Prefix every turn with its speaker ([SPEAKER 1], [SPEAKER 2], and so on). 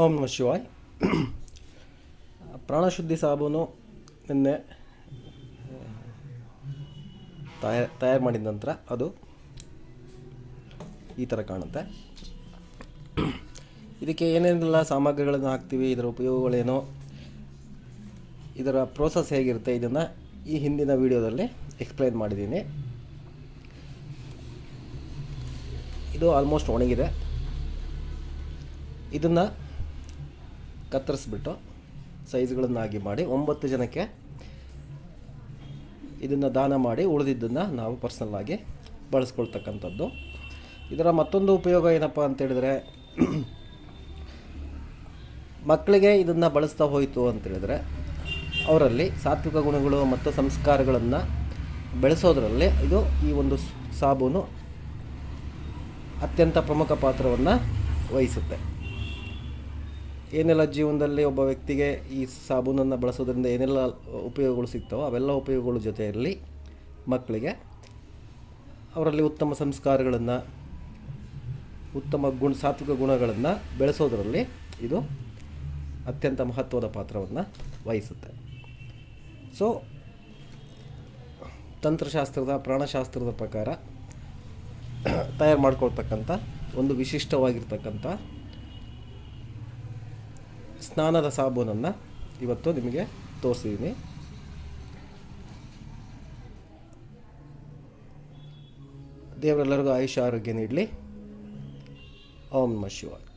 [SPEAKER 1] ಓಂ ನಮ ಶಿವಾಯ್. ಪ್ರಾಣಶುದ್ಧಿ ಸಾಬೂನು ನಿನ್ನೆ ತಯಾರು ತಯಾರು ಮಾಡಿದ ನಂತರ ಅದು ಈ ಥರ ಕಾಣುತ್ತೆ. ಇದಕ್ಕೆ ಏನೇನೆಲ್ಲ ಸಾಮಗ್ರಿಗಳನ್ನು ಹಾಕ್ತೀವಿ, ಇದರ ಉಪಯೋಗಗಳೇನು, ಇದರ ಪ್ರೋಸೆಸ್ ಹೇಗಿರುತ್ತೆ, ಇದನ್ನು ಈ ಹಿಂದಿನ ವಿಡಿಯೋದಲ್ಲಿ ಎಕ್ಸ್ಪ್ಲೈನ್ ಮಾಡಿದ್ದೀನಿ. ಇದು ಆಲ್ಮೋಸ್ಟ್ ಒಣಗಿದೆ. ಇದನ್ನು ಕತ್ತರಿಸ್ಬಿಟ್ಟು ಸೈಜ್ಗಳನ್ನಾಗಿ ಮಾಡಿ ಒಂಬತ್ತು ಜನಕ್ಕೆ ಇದನ್ನು ದಾನ ಮಾಡಿ ಉಳಿದಿದ್ದನ್ನು ನಾವು ಪರ್ಸನಲ್ಲಾಗಿ ಬಳಸ್ಕೊಳ್ತಕ್ಕಂಥದ್ದು. ಇದರ ಮತ್ತೊಂದು ಉಪಯೋಗ ಏನಪ್ಪ ಅಂತೇಳಿದರೆ ಮಕ್ಕಳಿಗೆ ಇದನ್ನು ಬಳಸ್ತಾ ಹೋಯಿತು ಅಂತೇಳಿದರೆ ಅವರಲ್ಲಿ ಸಾತ್ವಿಕ ಗುಣಗಳು ಮತ್ತು ಸಂಸ್ಕಾರಗಳನ್ನು ಬೆಳೆಸೋದರಲ್ಲಿ ಇದು ಈ ಒಂದು ಸಾಬೂನು ಅತ್ಯಂತ ಪ್ರಮುಖ ಪಾತ್ರವನ್ನು ವಹಿಸುತ್ತೆ. ಏನೆಲ್ಲ ಜೀವನದಲ್ಲಿ ಒಬ್ಬ ವ್ಯಕ್ತಿಗೆ ಈ ಸಾಬೂನನ್ನು ಬಳಸೋದ್ರಿಂದ ಏನೆಲ್ಲ ಉಪಯೋಗಗಳು ಸಿಗ್ತಾವೋ ಅವೆಲ್ಲ ಉಪಯೋಗಗಳ ಜೊತೆಯಲ್ಲಿ ಮಕ್ಕಳಿಗೆ ಅವರಲ್ಲಿ ಉತ್ತಮ ಸಂಸ್ಕಾರಗಳನ್ನು, ಉತ್ತಮ ಗುಣ, ಸಾತ್ವಿಕ ಗುಣಗಳನ್ನು ಬೆಳೆಸೋದರಲ್ಲಿ ಇದು ಅತ್ಯಂತ ಮಹತ್ವದ ಪಾತ್ರವನ್ನು ವಹಿಸುತ್ತೆ. ಸೊ ತಂತ್ರಶಾಸ್ತ್ರದ, ಪ್ರಾಣಶಾಸ್ತ್ರದ ಪ್ರಕಾರ ತಯಾರು ಮಾಡ್ಕೊಳ್ತಕ್ಕಂಥ ಒಂದು ವಿಶಿಷ್ಟವಾಗಿರ್ತಕ್ಕಂಥ ಸ್ನಾನದ ಸಾಬೂನನ್ನು ಇವತ್ತು ನಿಮಗೆ ತೋರಿಸಿದ್ದೀನಿ ದೇವರೆಲ್ಲರಿಗೂ ಆಯುಷ್ಯ ಆರೋಗ್ಯ ನೀಡಲಿ. ಓಂ ನಮ ಶಿವಾಯ.